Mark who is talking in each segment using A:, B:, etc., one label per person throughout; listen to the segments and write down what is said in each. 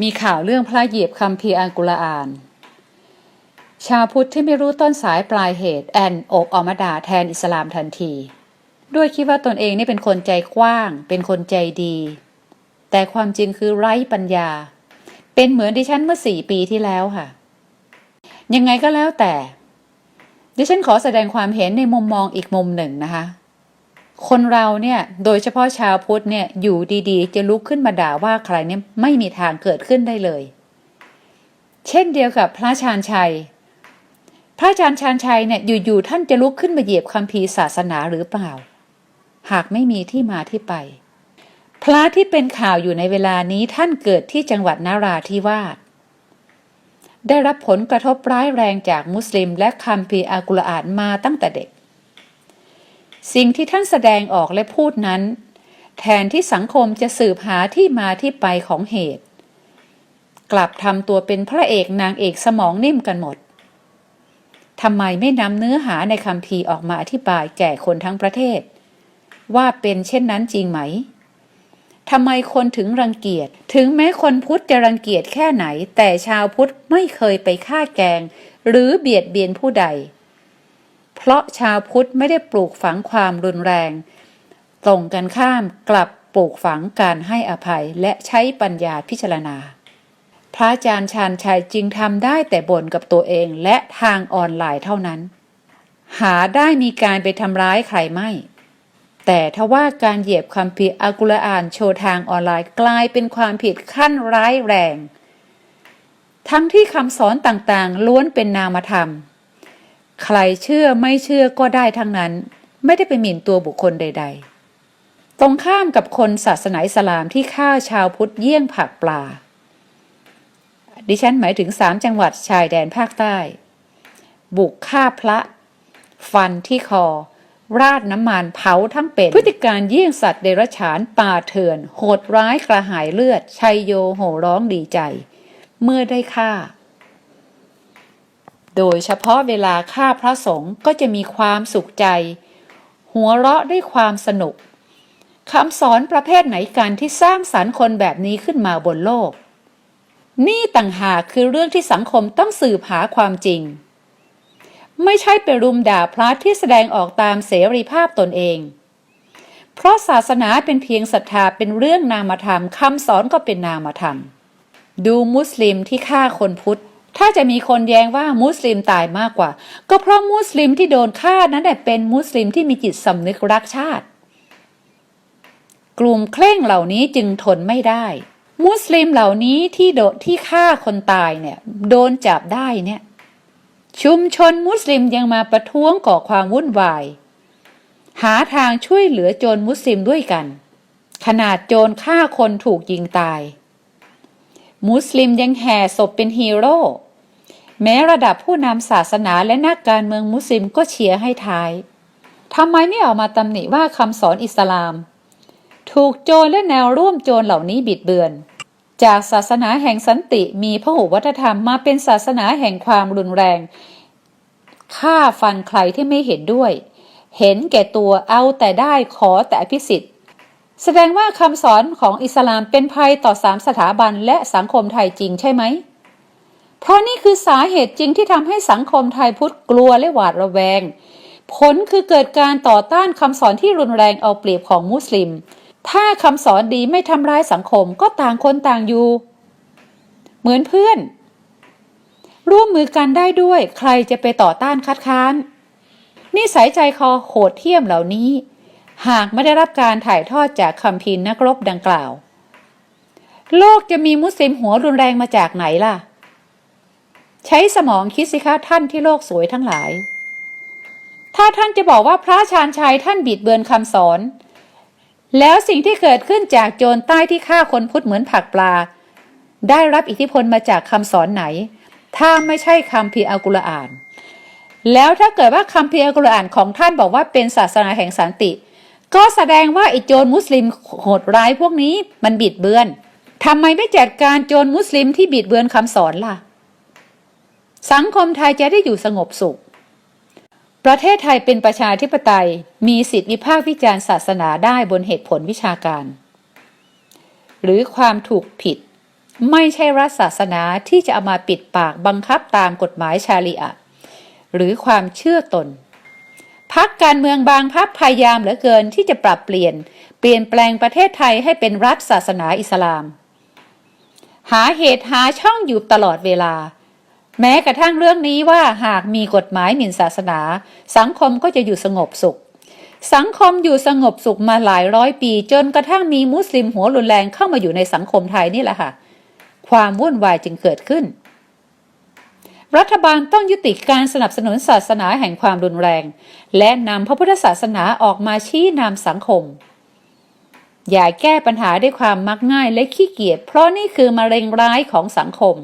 A: มีข่าวเรื่องพระเหยียบคำพีอัลกุรอาน ชาวพุทธที่ไม่รู้ต้นสายปลายเหตุ แอนอกออกมาด่าแทนอิสลามทันที ด้วยคิดว่าตนเองนี่เป็นคนใจกว้าง เป็นคนใจดี แต่ความจริงคือไร้ปัญญา เป็นเหมือนดิฉันเมื่อสี่ปีที่แล้วค่ะ ยังไงก็แล้วแต่ ดิฉันขอแสดงความเห็นในมุมมองอีกมุมหนึ่งนะคะ คนเราเนี่ยโดยเฉพาะชาวพุทธเนี่ยอยู่ดีๆ จะลุกขึ้นมาด่าว่าใครเนี่ยไม่มีทางเกิดขึ้นได้เลย เช่นเดียวกับพระชาญชัย พระอาจารย์ชาญชัยเนี่ยอยู่ๆท่านจะลุกขึ้นมาเหยียบคัมภีร์ศาสนาหรือเปล่า หากไม่มีที่มาที่ไป พระที่เป็นข่าวอยู่ในเวลานี้ท่านเกิดที่จังหวัดนาราธิวาสได้รับผลกระทบร้ายแรงจากมุสลิมและคัมภีร์อัลกุรอานมาตั้งแต่เด็ก สิ่งที่ท่านแสดงออกและพูดนั้น แทนที่สังคมจะสืบหาที่มาที่ไปของเหตุ กลับทำตัวเป็นพระเอกนางเอกสมองนิ่มกันหมดทำไมไม่นำเนื้อหาในคัมภีออกมาอธิบายแก่คนทั้งประเทศ ว่าเป็นเช่นนั้นจริงไหมทำไมคนถึงรังเกียจ ถึงแม้คนพุทธจะรังเกียจแค่ไหน แต่ชาวพุทธไม่เคยไปฆ่าแกง หรือเบียดเบียนผู้ใด เพราะชาวพุทธไม่ได้ปลูกฝังความรุนแรง ตรงกันข้ามกลับปลูกฝังการให้อภัยและใช้ปัญญาพิจารณา พระอาจารย์ชาญชัยจึงทำได้แต่บ่นกับตัวเองและทางออนไลน์เท่านั้น หาได้มีการไปทำร้ายใครไม่ แต่ทว่าการเหยียบคำผิดอักุรอานโชว์ทางออนไลน์กลายเป็นความผิดขั้นร้ายแรง ทั้งที่คำสอนต่างๆ ล้วนเป็นนามธรรม ใครเชื่อไม่เชื่อก็ได้ทั้งนั้น ไม่ได้ไปหมิ่นตัวบุคคลใด ๆ ตรงข้ามกับคนศาสนาอิสลามที่ฆ่าชาวพุทธเยี่ยงผักปลา ดิฉันหมายถึงสามจังหวัดชายแดนภาคใต้ บุกฆ่าพระ ฟันที่คอ ราดน้ำมันเผาทั้งเป็น พฤติการเยี่ยงสัตว์เดรัจฉานป่าเถื่อน โหดร้ายกระหายเลือดชัยโยโห่ร้องดีใจ เมื่อได้ฆ่า โดยเฉพาะเวลาฆ่าพระสงฆ์ก็จะมีความสุขใจ หัวเราะด้วยความสนุกคำสอนประเภทไหนกันที่สร้างสรรค์คนแบบนี้ขึ้นมาบนโลก นี่ต่างหากคือเรื่องที่สังคมต้องสืบหาความจริง ไม่ใช่ไปรุมด่าพระที่แสดงออกตามเสรีภาพตนเอง เพราะศาสนาเป็นเพียงศรัทธาเป็นเรื่องนามธรรมคำสอนก็เป็นนามธรรม ดูมุสลิมที่ฆ่าคนพุทธ ถ้าจะมีคนแย้งว่ามุสลิมตายมากกว่า ก็เพราะมุสลิมที่โดนฆ่านั้นเป็นมุสลิมที่มีจิตสำนึกรักชาติ กลุ่มเคร่งเหล่านี้จึงทนไม่ได้ มุสลิมเหล่านี้ที่โดที่ฆ่าคนตายเนี่ย โดนจับได้เนี่ย ชุมชนมุสลิมยังมาประท้วงก่อความวุ่นวาย หาทางช่วยเหลือโจรมุสลิมด้วยกัน ขนาดโจรฆ่าคนถูกยิงตาย มุสลิมยังแห่ศพเป็นฮีโร่ แม้ระดับผู้นำศาสนาและนักการเมืองมุสลิมก็เชียร์ให้ท้ายทำไมไม่ออกมาตำหนิว่าคำสอนอิสลาม ถูกโจรและแนวร่วมโจรเหล่านี้บิดเบือน จากศาสนาแห่งสันติมีพหุวัฒนธรรมมาเป็นศาสนาแห่งความรุนแรงฆ่าฟันใครที่ไม่เห็นด้วย เห็นแก่ตัวเอาแต่ได้ขอแต่อภิสิทธิ แสดงว่าคำสอนของอิสลามเป็นภัยต่อสามสถาบันและสังคมไทยจริงใช่ไหม เพราะนี่คือสาเหตุจริงที่ทำให้สังคมไทยพุทธกลัวและหวาดระแวง ผลคือเกิดการต่อต้านคำสอนที่รุนแรงเอาเปรียบของมุสลิม ถ้าคำสอนดีไม่ทำร้ายสังคมก็ต่างคนต่างอยู่ เหมือนเพื่อน ร่วมมือกันได้ด้วยใครจะไปต่อต้านคัดค้านนิสัยใจคอโหดเที่ยมเหล่านี้ หากไม่ได้รับการถ่ายทอดจากคำพินนักรบดังกล่าว โลกจะมีมุสลิมหัวรุนแรงมาจากไหนล่ะ ใช้สมองคิดสิคะท่านที่โลกสวยทั้งหลาย ถ้าท่านจะบอกว่าพระชาญชัยท่านบิดเบือนคำสอน แล้วสิ่งที่เกิดขึ้นจากโจรใต้ที่ฆ่าคนพุทธเหมือนผักปลา ได้รับอิทธิพลมาจากคำสอนไหน ถ้าไม่ใช่คำพีอัลกุรอาน แล้วถ้าเกิดว่าคำพีอัลกุรอานของท่านบอกว่าเป็นศาสนาแห่งสันติ ก็แสดงว่าไอ้โจรมุสลิมโหดร้ายพวกนี้มันบิดเบือนทำไมไม่จัดการโจรมุสลิมที่บิดเบือนคำสอนล่ะ สังคมไทยจะได้อยู่สงบสุข ประเทศไทยเป็นประชาธิปไตยมีสิทธิวิพากษ์วิจารณ์ศาสนาได้บนเหตุผลวิชาการ หรือความถูกผิด ไม่ใช่รัฐศาสนาที่จะเอามาปิดปากบังคับตามกฎหมายชารีอะหรือความเชื่อตน พักการเมืองบางพักพยายามเหลือเกินที่จะปรับเปลี่ยน เปลี่ยนแปลงประเทศไทยให้เป็นรัฐศาสนาอิสลาม หาเหตุหาช่องอยู่ตลอดเวลา แม้กระทั่งเรื่องนี้ว่าหากมีกฎหมายหมิ่นศาสนา สังคมก็จะอยู่สงบสุข สังคมอยู่สงบสุขมาหลายร้อยปี จนกระทั่งมีมุสลิมหัวรุนแรงเข้ามาอยู่ในสังคมไทยนี่แหละค่ะ ความวุ่นวายจึงเกิดขึ้น รัฐบาลต้องยุติการสนับสนุนศาสนาแห่งความรุนแรง และนำพระพุทธศาสนาออกมาชี้นำสังคม อย่าแก้ปัญหาด้วยความมักง่ายและขี้เกียจเพราะนี่คือมะเร็งร้ายของสังคม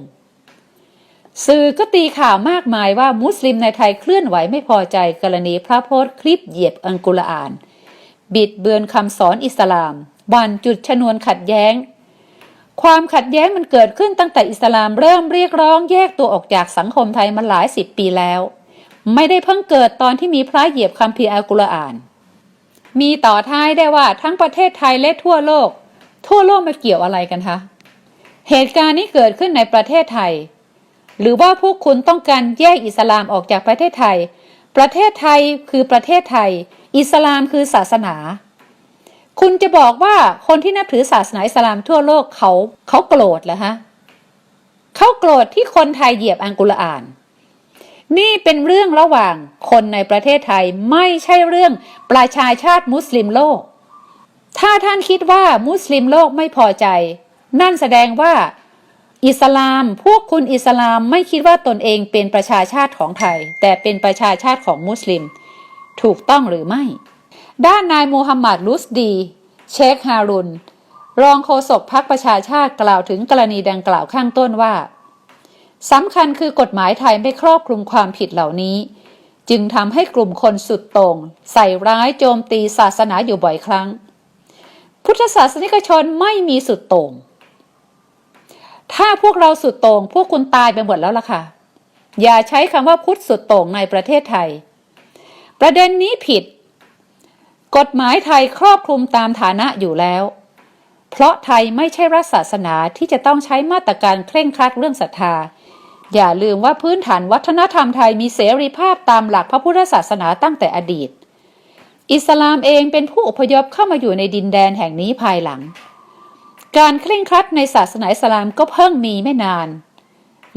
A: สื่อก็ตีข่าวมากมายว่ามุสลิมในไทยเคลื่อนไหวไม่พอใจกรณีพระโพสต์คลิปเหยียบอังกุรอาน บิดเบือนคำสอนอิสลาม บันจุดชนวนขัดแย้ง ความขัดแย้งมันเกิดขึ้นตั้งแต่อิสลามเริ่มเรียกร้องแยกตัวออกจากสังคมไทยมาหลายสิบปีแล้ว ไม่ได้เพิ่งเกิดตอนที่มีพระเหยียบคัมภีร์อัลกุรอาน มีต่อท้ายได้ว่าทั้งประเทศไทยและทั่วโลก ทั่วโลกมาเกี่ยวอะไรกันคะเหตุการณ์นี้เกิดขึ้นในประเทศไทย หรือว่าพวกคุณต้องการแยกอิสลามออกจากประเทศไทย ประเทศไทยคือประเทศไทย อิสลามคือศาสนา คุณจะบอกว่าคนที่นับถือศาสนาอิสลามทั่วโลกเขาเขาโกรธเหรอฮะเขาโกรธที่คนไทยเหยียบอังกุรอาน นี่เป็นเรื่องระหว่างคนในประเทศไทยไม่ใช่เรื่องประชาชาติมุสลิมโลก ถ้าท่านคิดว่ามุสลิมโลกไม่พอใจ นั่นแสดงว่าอิสลาม พวกคุณอิสลามไม่คิดว่าตนเองเป็นประชาชาติของไทย แต่เป็นประชาชาติของมุสลิม ถูกต้องหรือไม่ ด้านนายมูฮัมหมัดลุสดี เชคฮารุน รองโฆษกพรรคประชาชาติกล่าวถึงกรณีดังกล่าวข้างต้นว่าสำคัญคือกฎหมายไทยไม่ครอบคลุมความผิดเหล่านี้ จึงทำให้กลุ่มคนสุดโต่งใส่ร้ายโจมตีศาสนาอยู่บ่อยครั้ง พุทธศาสนิกชนไม่มีสุดโต่งถ้าพวกเราสุดโต่งพวกคุณตายไปหมดแล้วล่ะค่ะ อย่าใช้คำว่าพุทธสุดโต่งในประเทศไทย ประเด็นนี้ผิด กฎหมายไทยครอบคลุมตามฐานะอยู่แล้ว เพราะไทยไม่ใช่รัฐศาสนาที่จะต้องใช้มาตรการเคร่งครัดเรื่องศรัทธา อย่าลืมว่าพื้นฐานวัฒนธรรมไทยมีเสรีภาพตามหลักพระพุทธศาสนาตั้งแต่อดีต อิสลามเองเป็นผู้อพยพเข้ามาอยู่ในดินแดนแห่งนี้ภายหลัง การเคร่งครัดในศาสนาอิสลามก็เพิ่งมีไม่นาน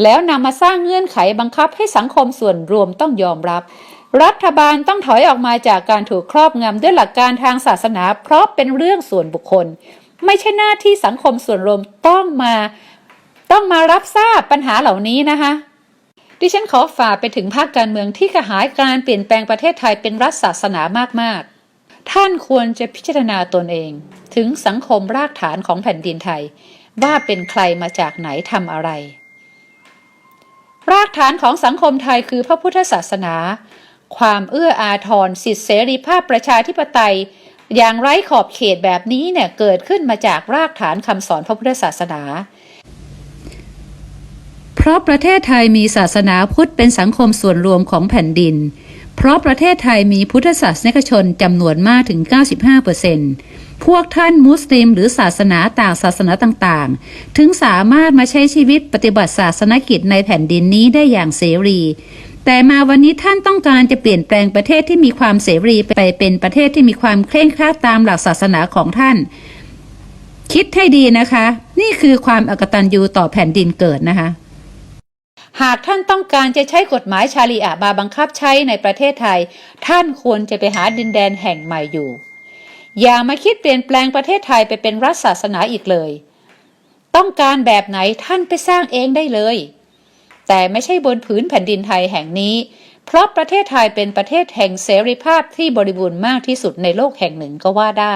A: แล้วนำมาสร้างเงื่อนไขบังคับให้สังคมส่วนรวมต้องยอมรับ รัฐบาลต้องถอยออกมาจากการถูกครอบงำด้วยหลักการทางศาสนา เพราะเป็นเรื่องส่วนบุคคล ไม่ใช่หน้าที่สังคมส่วนรวมต้องมา ต้องมารับทราบปัญหาเหล่านี้นะคะดิฉันขอฝากไปถึงภาคการเมืองที่กระหายการเปลี่ยนแปลงประเทศไทยเป็นรัฐศาสนามากๆ ท่านควรจะพิจารณาตนเอง ถึงสังคมรากฐานของแผ่นดินไทย ว่าเป็นใครมาจากไหนทำอะไร รากฐานของสังคมไทยคือพระพุทธศาสนา ความเอื้ออาทรสิทธิเสรีภาพประชาธิปไตย อย่างไร้ขอบเขตแบบนี้เนี่ยเกิดขึ้นมาจากรากฐานคำสอนพระพุทธศาสนา เพราะประเทศไทยมีศาสนาพุทธเป็นสังคมส่วนรวมของแผ่นดิน เพราะประเทศไทยมีพุทธศาสนิกชนจำนวนมากถึง 95%พวกท่านมุสลิมหรือศาสนาต่างศาสนาต่างๆ ถึงสามารถมาใช้ชีวิตปฏิบัติศาสนกิจในแผ่นดินนี้ได้อย่างเสรี แต่มาวันนี้ท่านต้องการจะเปลี่ยนแปลงประเทศที่มีความเสรีไปเป็นประเทศที่มีความเคร่งครัดตามหลักศาสนาของท่าน คิดให้ดีนะคะ นี่คือความอกตัญญูต่อแผ่นดินเกิดนะคะ หากท่านต้องการจะใช้กฎหมายชาลีอะมาบังคับใช้ในประเทศไทย ท่านควรจะไปหาดินแดนแห่งใหม่อยู่ อย่ามาคิดเปลี่ยนแปลงประเทศไทยไปเป็นรัฐศาสนาอีกเลย ต้องการแบบไหนท่านไปสร้างเองได้เลย แต่ไม่ใช่บนผืนแผ่นดินไทยแห่งนี้ เพราะประเทศไทยเป็นประเทศแห่งเสรีภาพที่บริบูรณ์มากที่สุดในโลกแห่งหนึ่งก็ว่าได้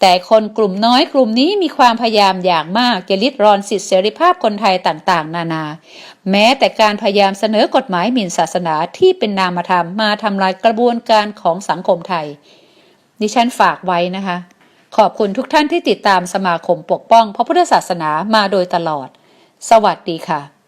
A: แต่คนกลุ่มน้อยกลุ่มนี้มีความพยายามอย่างมากจะลิดรอนสิทธิเสรีภาพคนไทยต่างๆ นานา แม้แต่การพยายามเสนอกฎหมายหมิ่นศาสนาที่เป็นนามธรรมมาทำลายกระบวนการของสังคมไทย ดิฉันฝากไว้นะคะ ขอบคุณทุกท่านที่ติดตามสมาคมปกป้องพระพุทธศาสนามาโดยตลอด สวัสดีค่ะ